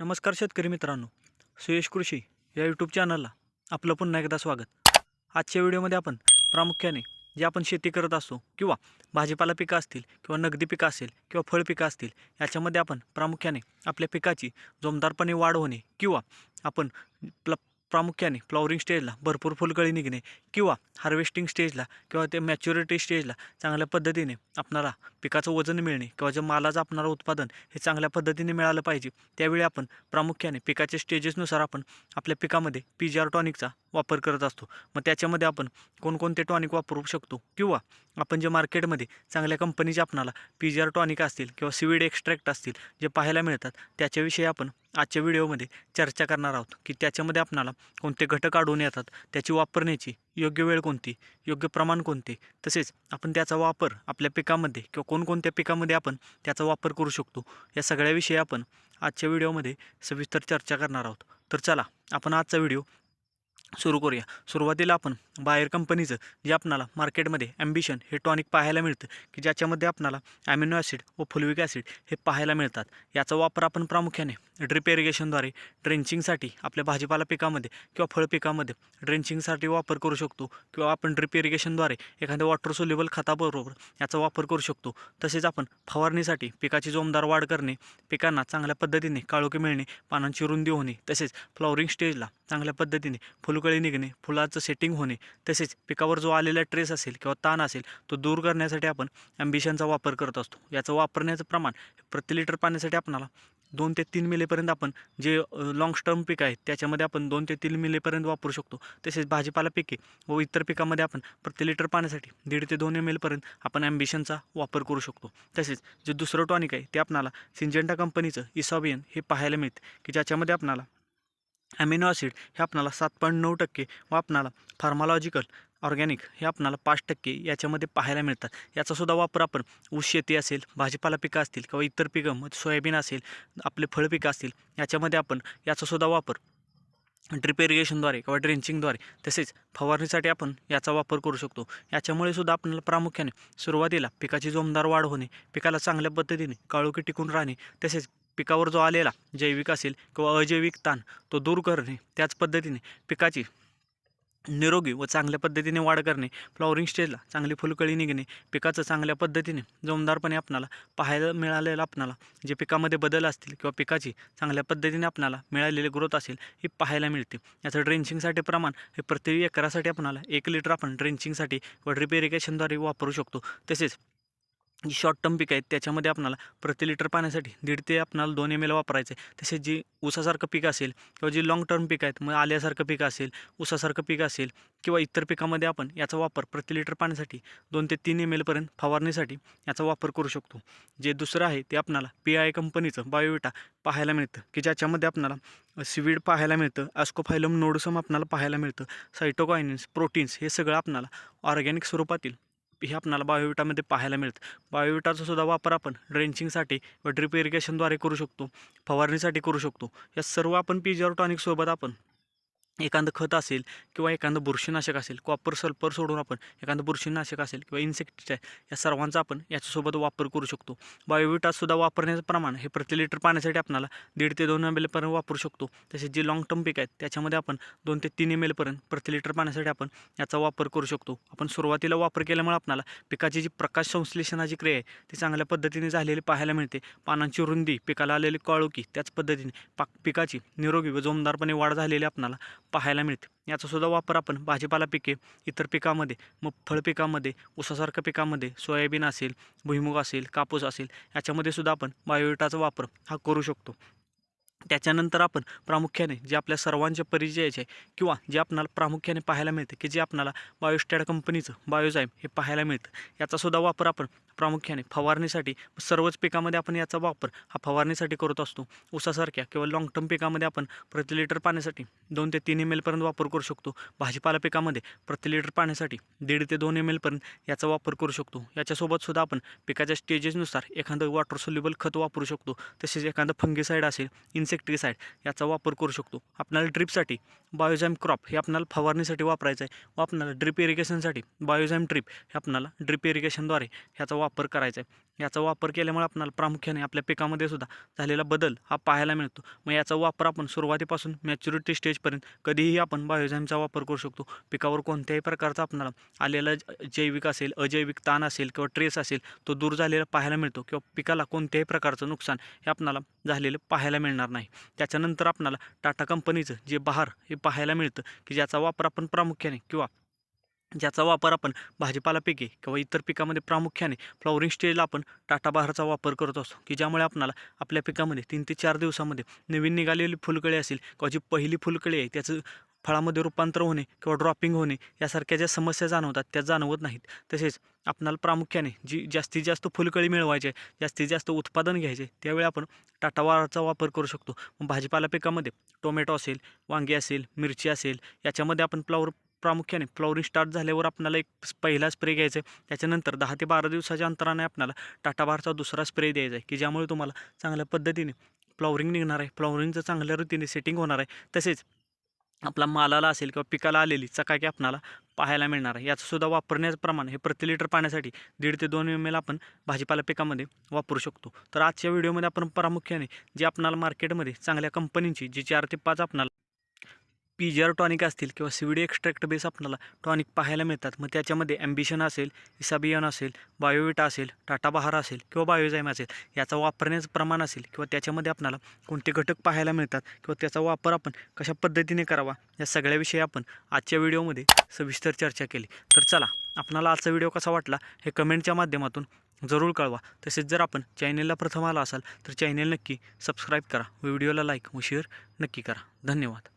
नमस्कार शेतकरी मित्रांनो सुयश कृषी या यूट्यूब चॅनलला आपलं पुन्हा एकदा स्वागत. आजच्या व्हिडिओमध्ये आपण प्रामुख्याने जे आपण शेती करत असतो किंवा भाजीपाला पिकं असतील किंवा नगदी पिकं असेल किंवा फळ पिकं असतील याच्यामध्ये आपण प्रामुख्याने आपल्या पिकाची जोमदारपणे वाढ होणे किंवा आपण प्ल प्रामुख्याने फ्लॉवरिंग स्टेजला भरपूर फुलकळी निघणे किंवा हार्वेस्टिंग स्टेजला किंवा ते मॅच्युरिटी स्टेजला चांगल्या पद्धतीने आपणाला पिकाचं वजन मिळणे किंवा जे मालाचं आपणाला उत्पादन हे चांगल्या पद्धतीने मिळालं पाहिजे त्यावेळी आपण प्रामुख्याने पिकाच्या स्टेजेसनुसार आपण आपल्या पिकामध्ये पी जी आर टॉनिकचा वापर करत असतो. मग त्याच्यामध्ये आपण कोणकोणते टॉनिक वापरू शकतो किंवा आपण जे मार्केटमध्ये चांगल्या कंपनीचे आपणाला पी जी आर टॉनिक असतील किंवा सिविड एक्स्ट्रॅक्ट असतील जे पाहायला मिळतात त्याच्याविषयी आपण आजच्या व्हिडिओमध्ये चर्चा करणार आहोत की त्याच्यामध्ये आपणाला कोणते घटक आढळून येतात त्याची वापरण्याची योग्य वेळ कोणती योग्य प्रमाण कोणते तसेच आपण त्याचा वापर आपल्या पिकामध्ये किंवा कोणकोणत्या पिकामध्ये आपण त्याचा वापर करू शकतो या सगळ्याविषयी आपण आजच्या व्हिडिओमध्ये सविस्तर चर्चा करणार आहोत. तर चला आपण आजचा व्हिडिओ सुरू करूया. सुरुवातीला आपण बायर कंपनीचं जे आपणाला मार्केटमध्ये ॲम्बिशन हे टॉनिक पाहायला मिळतं की ज्याच्यामध्ये आपणाला ॲमिनो ॲसिड व फुलविक ॲसिड हे पाहायला मिळतात. याचा वापर आपण प्रामुख्याने ड्रिप इरिगेशनद्वारे ड्रेंचिंगसाठी आपल्या भाजीपाला पिकामध्ये किंवा फळ पिकामध्ये ड्रेंचिंगसाठी वापर करू शकतो. किंवा आपण ड्रिप इरिगेशनद्वारे एखाद्या वॉटर सोल्युबल खताबरोबर याचा वापर करू शकतो. तसेच आपण फवारणीसाठी पिकाची जोमदार वाढ करणे पिकांना चांगल्या पद्धतीने काळोखी मिळणे पानांची रुंदी होणे तसेच फ्लॉवरिंग स्टेजला चांगल्या पद्धतीने फुलकळी निघणे फुलाचं सेटिंग होणे तसेच पिकावर जो आलेला ट्रेस असेल किंवा ताण असेल तो दूर करण्यासाठी आपण ॲम्बिशनचा वापर करत असतो. याचं वापरण्याचं प्रमाण प्रति लिटर पाण्यासाठी आपणाला दोन ते तीन मिलेपर्यंत आपण जे लाँग टर्म पीक आहेत त्याच्यामध्ये आपण दोन ते तीन मिलेपर्यंत वापरू शकतो. तसेच भाजीपाला पिके व इतर पिकामध्ये आपण प्रति लिटर पाण्यासाठी दीड ते दोन एम एलपर्यंत आपण ॲम्बिशनचा वापर करू शकतो. तसेच जे दुसरं टॉनिक आहे ते आपणाला सिंजेंटा कंपनीचं इसॉबियन हे पाहायला मिळतं की ज्याच्यामध्ये आपणाला ॲमिनो ॲसिड हे आपणाला सात पॉईंट नऊ टक्के व आपणाला फार्मालॉजिकल ऑर्गॅनिक हे आपणाला पाच टक्के याच्यामध्ये पाहायला मिळतात. याचासुद्धा वापर आपण ऊस शेती असेल भाजीपाला पिकं असतील किंवा इतर पिकं मग सोयाबीन असेल आपले फळ पिकं असतील याच्यामध्ये आपण याचासुद्धा वापर ड्रिप इरिगेशनद्वारे किंवा ड्रेंचिंगद्वारे तसेच फवारणीसाठी आपण याचा वापर करू शकतो. याच्यामुळे सुद्धा आपल्याला प्रामुख्याने सुरुवातीला पिकाची जोमदार वाढ होणे पिकाला चांगल्या पद्धतीने काळोखी टिकून राहणे तसेच पिकावर जो आलेला जैविक असेल किंवा अजैविक ताण तो दूर करणे त्याच पद्धतीने पिकाची निरोगी व चांगल्या पद्धतीने वाढ करणे फ्लॉवरिंग स्टेजला चांगली फुलकळी निघणे पिकाचं चांगल्या पद्धतीने जोमदारपणे आपणाला पाहायला मिळालेलं आपणाला जे पिकामध्ये बदल असतील किंवा पिकाची चांगल्या पद्धतीने आपणाला मिळालेली ग्रोथ असेल ही पाहायला मिळते. याचं ड्रेंचिंगसाठी प्रमाण हे प्रति एकरासाठी आपणाला एक लिटर आपण ड्रेंचिंगसाठी व ड्रिप इरिगेशनद्वारे वापरू शकतो. तसेच जी शॉर्ट टर्म पीक आहेत त्याच्यामध्ये आपणाला प्रति लिटर पाण्यासाठी दीड ते आपणाला दोन एम एल वापरायचे तसेच जी ऊसासारखं पीक असेल किंवा जी लाँग टर्म पीक आहेत मग आल्यासारखं पीक असेल ऊसासारखं पीक असेल किंवा इतर पिकामध्ये आपण याचा वापर प्रति लिटर पाण्यासाठी दोन ते तीन एम एलपर्यंत फवारणीसाठी याचा वापर करू शकतो. जे दुसरं आहे ते आपणाला पी आय कंपनीचं बायोविटा पाहायला मिळतं की ज्याच्यामध्ये आपणाला सिविड पाहायला मिळतं ॲस्कोफायलम नोडसम आपणाला पाहायला मिळतं सायटोकायनिन्स प्रोटीन्स हे सगळं आपणाला ऑर्गॅनिक स्वरूपातील हे आपणाला बायोविटामध्ये पाहायला मिळतं. बायोविटाचा सुद्धा वापर आपण ड्रेंचिंगसाठी व ड्रिप इरिगेशनद्वारे करू शकतो फवारणीसाठी करू शकतो. या सर्व आपण पी जी टॉनिकसोबत आपण एखादं खत असेल किंवा एखादं बुरशीनाशक असेल कॉपर सल्फर सोडून आपण एखादं बुरशीनाशक असेल किंवा इन्सेक्टिसाईड या सर्वांचा आपण याच्यासोबत वापर करू शकतो. बायोविटासुद्धा वापरण्याचं प्रमाण हे प्रति लिटर पाण्यासाठी आपणाला दीड ते दोन एम एलपर्यंत वापरू शकतो. तसेच जे लॉंग टर्म पीक आहेत त्याच्यामध्ये आपण दोन ते तीन एम एलपर्यंत प्रति लिटर पाण्यासाठी आपण याचा वापर करू शकतो. आपण सुरुवातीला वापर केल्यामुळे आपणाला पिकाची जी प्रकाश संश्लेषणाची क्रिया आहे ती चांगल्या पद्धतीने झालेली पाहायला मिळते. पानांची रुंदी पिकाला आलेली काळोखी त्याच पद्धतीने पाक पिकाची निरोगी व जोमदारपणे वाढ झालेली आपणाला पाहायला मिळते. याचा सुद्धा वापर आपण भाजीपाला पिके इतर पिकामध्ये मग फळ पिकामध्ये ऊसासारख्या पिकामध्ये सोयाबीन असेल भुईमुग असेल कापूस असेल याच्यामध्ये सुद्धा आपण बायोविटाचा वापर हा करू शकतो. त्याच्यानंतर आपण प्रामुख्याने जे आपल्या सर्वांच्या परिचयाचे आहे किंवा जे आपणाला प्रामुख्याने पाहायला मिळते की जे आपणाला बायोस्टॅड कंपनीचं बायोजाईम हे पाहायला मिळतं याचासुद्धा वापर आपण प्रामुख्याने फवारणीसाठी सर्वच पिकामध्ये आपण याचा वापर हा फवारणीसाठी करत असतो. ऊसासारख्या किंवा लाँग टर्म पिकामध्ये आपण प्रति लिटर पाण्यासाठी दोन ते तीन एम एलपर्यंत वापर करू शकतो. भाजीपाला पिकामध्ये प्रति लिटर पाण्यासाठी दीड ते दोन एम एलपर्यंत याचा वापर करू शकतो. याच्यासोबत सुद्धा आपण पिकाच्या स्टेजेसनुसार एखादं वॉटर सोल्युबल खत वापरू शकतो. तसेच एखादं फंगीसाईड असेल इन्सेक्टिसाईड याचा वापर करू शकतो. आपल्याला ड्रिपसाठी बायोझॅम क्रॉप हे आपल्याला फवारणीसाठी वापरायचं आहे व आपल्याला ड्रिप इरिगेशनसाठी बायोझॅम ड्रिप हे आपल्याला ड्रिप इरिगेशनद्वारे ह्याचा वापर वापर करायचा आहे. याचा वापर केल्यामुळे आपल्याला प्रामुख्याने आपल्या पिकामध्ये सुद्धा झालेला बदल हा पाहायला मिळतो. मग याचा वापर आपण सुरुवातीपासून मॅच्युरिटी स्टेजपर्यंत कधीही आपण बायोझॅमचा वापर करू शकतो. पिकावर कोणत्याही प्रकारचा आपणाला आलेला ज- जैविक असेल अजैविक ताण असेल किंवा ट्रेस असेल तो दूर झालेला पाहायला मिळतो किंवा पिकाला कोणत्याही प्रकारचं नुकसान हे आपणाला झालेलं पाहायला मिळणार नाही. त्याच्यानंतर आपणाला टाटा कंपनीचं जे बहार हे पाहायला मिळतं की ज्याचा वापर आपण प्रामुख्याने किंवा ज्याचा वापर आपण भाजीपाला पिके किंवा इतर पिकामध्ये प्रामुख्याने फ्लॉवरिंग स्टेजला आपण टाटा बहारचा वापर करत असतो. की ज्यामुळे आपणाला आपल्या पिकामध्ये तीन ते चार दिवसामध्ये नवीन निघालेली फुलकळी असेल किंवा जी पहिली फुलकळी आहे त्याचं फळामध्ये रूपांतर होणे किंवा ड्रॉपिंग होणे यासारख्या ज्या समस्या जाणवतात त्या जाणवत नाहीत. तसेच आपणाला प्रामुख्याने जी जास्तीत जास्त फुलकळी मिळवायची आहे जास्तीत जास्त उत्पादन घ्यायचे त्यावेळी आपण टाटा बहारचा वापर करू शकतो. मग भाजीपाला पिकामध्ये टोमॅटो असेल वांगी असेल मिरची असेल याच्यामध्ये आपण फ्लॉवर प्रामुख्याने फ्लॉवरिंग स्टार्ट झाल्यावर आपल्याला एक पहिला स्प्रे घ्यायचा आहे. त्याच्यानंतर दहा ते बारा दिवसाच्या अंतराने आपल्याला टाटा बारचा दुसरा स्प्रे द्यायचा आहे की ज्यामुळे तुम्हाला चांगल्या पद्धतीने फ्लॉवरिंग निघणार आहे. फ्लॉवरिंगचं चांगल्या रीतीने सेटिंग होणार आहे तसेच आपला मालाला असेल किंवा पिकाला आलेली चकाकी आपणाला पाहायला मिळणार आहे. याचंसुद्धा वापरण्याचं प्रमाण हे प्रति लिटर पाण्यासाठी दीड ते दोन एम एल आपण भाजीपाला पिकामध्ये वापरू शकतो. तर आजच्या व्हिडिओमध्ये आपण प्रामुख्याने जे आपणाला मार्केटमध्ये चांगल्या कंपनींची जी चार ते पाच आपणाला पी जी आर टॉनिक असतील किंवा सी एक्स्ट्रॅक्ट बेस आपल्याला टॉनिक पाहायला मिळतात. मग त्याच्यामध्ये ॲम्बिशन असेल इसाबियन असेल बायोविटा असेल टाटा बहार असेल किंवा बायोझाईम असेल याचा वापरण्याचं प्रमाण असेल किंवा त्याच्यामध्ये आपल्याला कोणते घटक पाहायला मिळतात किंवा त्याचा वापर आपण कशा पद्धतीने करावा या सगळ्याविषयी आपण आजच्या व्हिडिओमध्ये सविस्तर चर्चा केली. तर चला आपणाला आजचा व्हिडिओ कसा वाटला हे कमेंटच्या माध्यमातून जरूर कळवा. तसेच जर आपण चॅनेलला प्रथम आला असाल तर चॅनेल नक्की सबस्क्राईब करा. व्हिडिओला लाईक व शेअर नक्की करा. धन्यवाद.